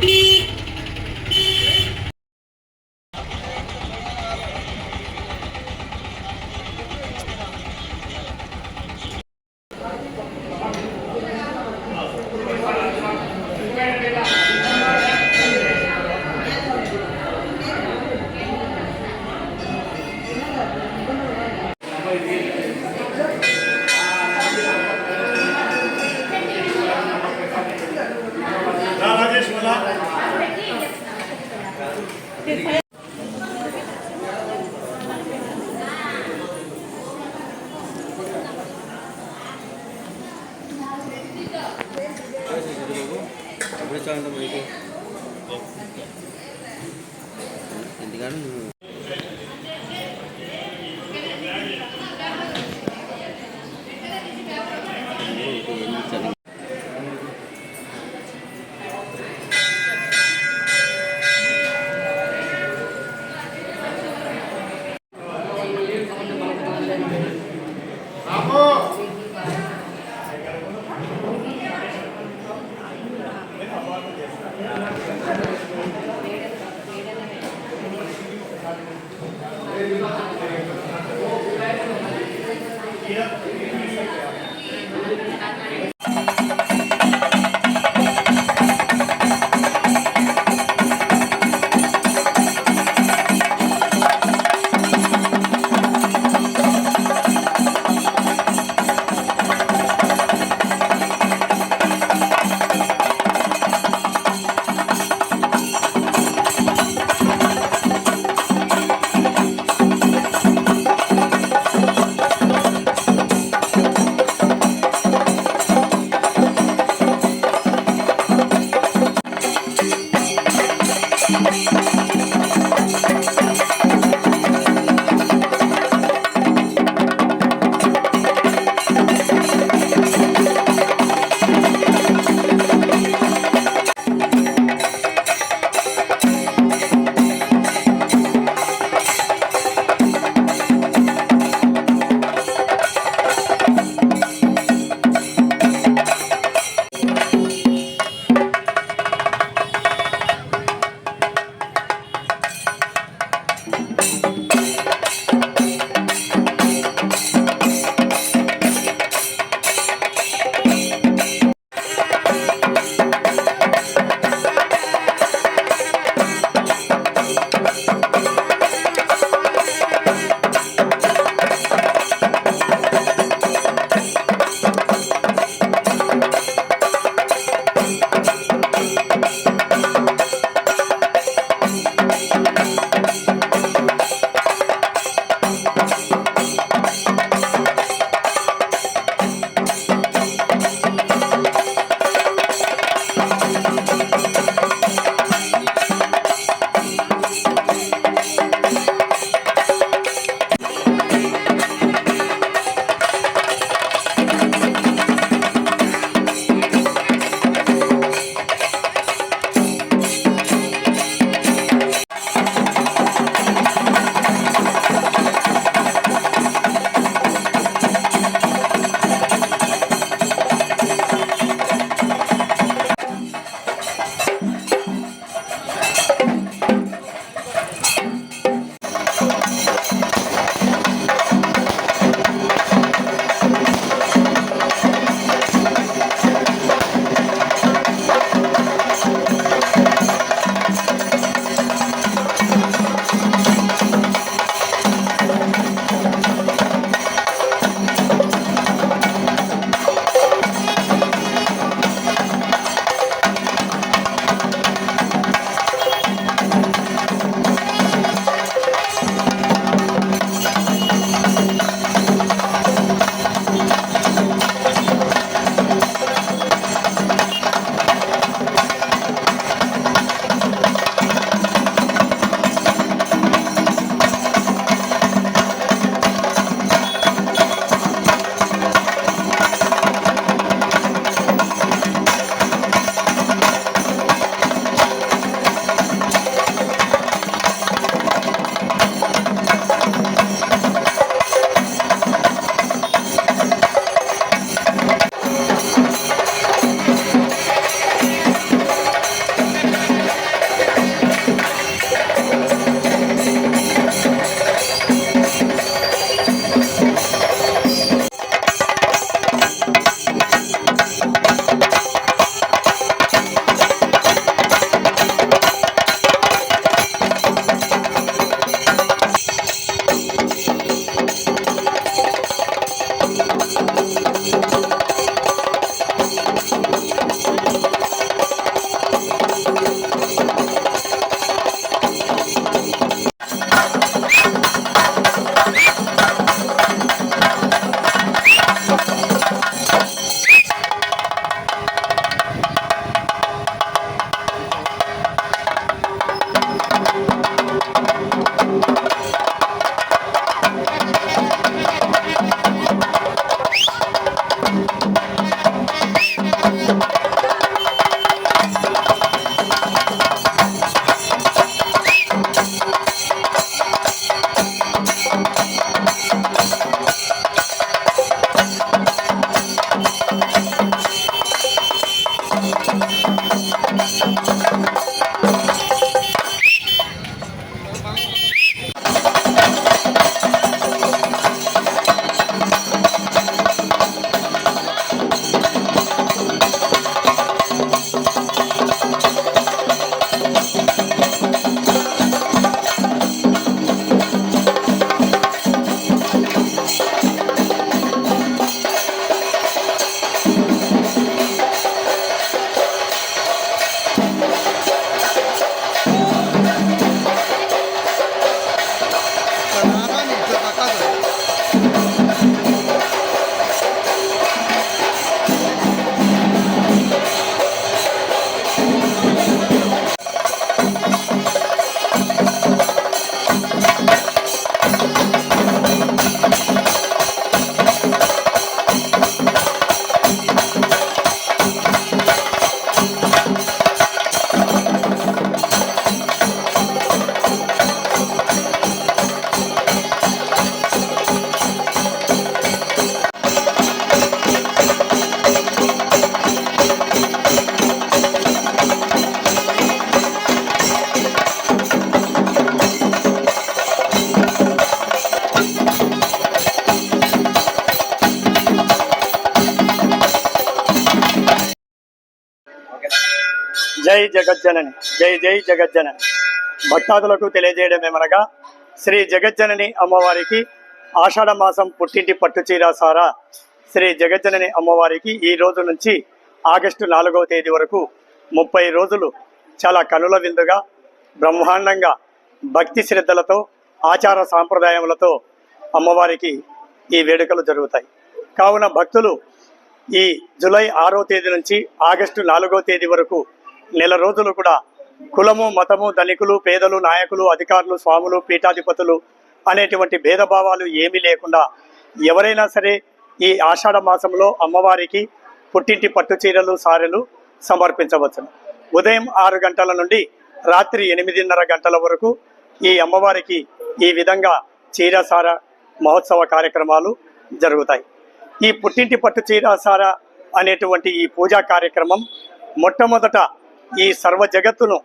Please. ఎప్పుడు జై జగజ్జనని జై జై జగజ్జనని. భక్తాదులకు తెలియజేయడమేమనగా శ్రీ జగజ్జనని అమ్మవారికి ఆషాఢ మాసం పుట్టింటి పట్టుచీర సారా శ్రీ జగజ్జనని అమ్మవారికి ఈ రోజు నుంచి ఆగస్టు నాలుగవ తేదీ వరకు ముప్పై రోజులు చాలా కనుల విందుగా బ్రహ్మాండంగా భక్తి శ్రద్ధలతో ఆచార సాంప్రదాయములతో అమ్మవారికి ఈ వేడుకలు జరుగుతాయి. కావున భక్తులు ఈ జూలై ఆరో తేదీ నుంచి ఆగస్టు నాలుగో తేదీ వరకు నెల రోజులు కూడా కులము మతము ధనికులు పేదలు నాయకులు అధికారులు స్వాములు పీఠాధిపతులు అనేటువంటి భేదభావాలు ఏమీ లేకుండా ఎవరైనా సరే ఈ ఆషాఢ మాసంలో అమ్మవారికి పుట్టింటి పట్టు చీరలు సారెలు సమర్పించవచ్చును ఉదయం ఆరు గంటల నుండి రాత్రి ఎనిమిదిన్నర గంటల వరకు ఈ అమ్మవారికి ఈ విధంగా చీరసార మహోత్సవ కార్యక్రమాలు జరుగుతాయి. ఈ పుట్టింటి పట్టు చీరసార అనేటువంటి ఈ పూజా కార్యక్రమం మొట్టమొదట ఈ సర్వ జగత్తును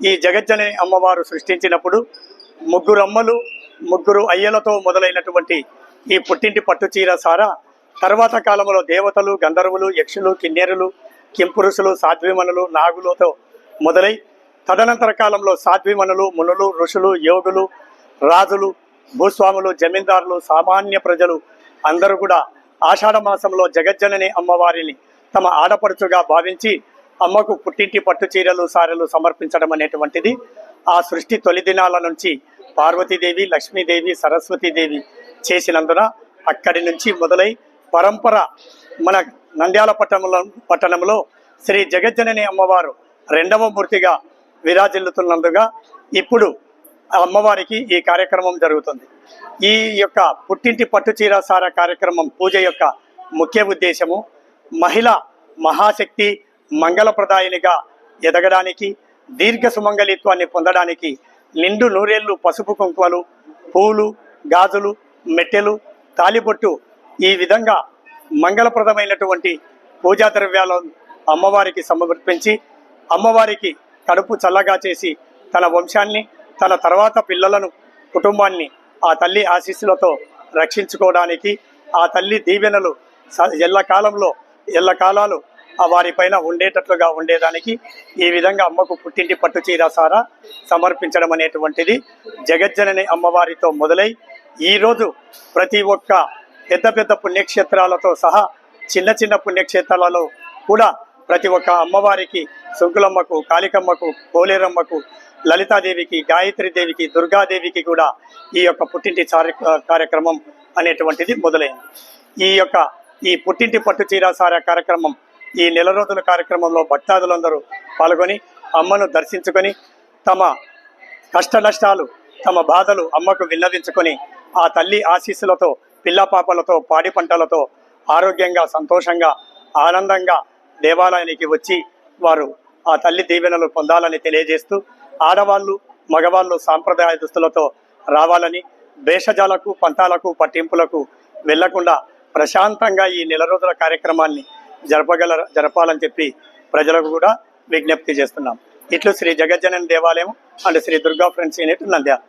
ఈ జగజ్జనని అమ్మవారు సృష్టించినప్పుడు ముగ్గురు అమ్మలు ముగ్గురు అయ్యలతో మొదలైనటువంటి ఈ పుట్టింటి పట్టుచీర సారా తర్వాత కాలంలో దేవతలు గంధర్వులు యక్షులు కిన్నెరులు కింపురుషులు సాధ్విమనులు నాగులతో మొదలై తదనంతర కాలంలో సాధ్విమనులు మునులు ఋషులు యోగులు రాజులు భూస్వాములు జమీందారులు సామాన్య ప్రజలు అందరూ కూడా ఆషాఢ మాసంలో జగజ్జనని అమ్మవారిని తమ ఆడపడుచుగా భావించి అమ్మకు పుట్టింటి పట్టు చీరలు సారెలు సమర్పించడం అనేటువంటిది ఆ సృష్టి తొలి దినాల నుంచి పార్వతీదేవి లక్ష్మీదేవి సరస్వతీదేవి చేసినందున అక్కడి నుంచి మొదలై పరంపర మన నంద్యాల పట్టణంలో పట్టణంలో శ్రీ జగజ్జనని అమ్మవారు రెండవ మూర్తిగా విరాజిల్లుతున్నందుగా ఇప్పుడు అమ్మవారికి ఈ కార్యక్రమం జరుగుతుంది. ఈ యొక్క పుట్టింటి పట్టుచీర సార కార్యక్రమం పూజ యొక్క ముఖ్య ఉద్దేశము మహిళ మహాశక్తి మంగళప్రదాయినిగా ఎదగడానికి దీర్ఘ సుమంగళిత్వాన్ని పొందడానికి నిండు నూరేళ్ళు పసుపు కుంకుమలు పూలు గాజులు మెట్టెలు తాలిబొట్టు ఈ విధంగా మంగళప్రదమైనటువంటి పూజా ద్రవ్యాలను అమ్మవారికి సమర్పించి అమ్మవారికి కడుపు చల్లగా చేసి తన వంశాన్ని తన తర్వాత పిల్లలను కుటుంబాన్ని ఆ తల్లి ఆశీస్సులతో రక్షించుకోవడానికి ఆ తల్లి దీవెనలు ఎల్లకాలంలో ఎల్లకాలాలు వారిపైన ఉండేటట్లుగా ఉండేదానికి ఈ విధంగా అమ్మకు పుట్టింటి పట్టు చీర సార సమర్పించడం అనేటువంటిది జగజ్జనని అమ్మవారితో మొదలై ఈరోజు ప్రతి ఒక్క పెద్ద పెద్ద పుణ్యక్షేత్రాలతో సహా చిన్న చిన్న పుణ్యక్షేత్రాలలో కూడా ప్రతి ఒక్క అమ్మవారికి శుంకులమ్మకు కాళికమ్మకు కోలేరమ్మకు లలితాదేవికి గాయత్రీదేవికి దుర్గాదేవికి కూడా ఈ యొక్క పుట్టింటి కార్యక్రమం అనేటువంటిది మొదలైంది. ఈ యొక్క ఈ పుట్టింటి పట్టు చీరాసార కార్యక్రమం ఈ నెల రోజుల కార్యక్రమంలో భక్తాదులందరూ పాల్గొని అమ్మను దర్శించుకొని తమ కష్ట నష్టాలు తమ బాధలు అమ్మకు విన్నవించుకొని ఆ తల్లి ఆశీస్సులతో పిల్ల పాపలతో పాడి పంటలతో ఆరోగ్యంగా సంతోషంగా ఆనందంగా దేవాలయానికి వచ్చి వారు ఆ తల్లి దీవెనలు పొందాలని తెలియజేస్తూ ఆడవాళ్ళు మగవాళ్ళు సాంప్రదాయ దుస్తులతో రావాలని భేషజాలకు పంతాలకు పట్టింపులకు వెళ్ళకుండా ప్రశాంతంగా ఈ నెల రోజుల కార్యక్రమాన్ని జరపగల జరపాలని చెప్పి ప్రజలకు కూడా విజ్ఞప్తి చేస్తున్నాం. ఇట్లు శ్రీ జగజ్జనని దేవాలయం and Shri Durga friends unit Nandyala.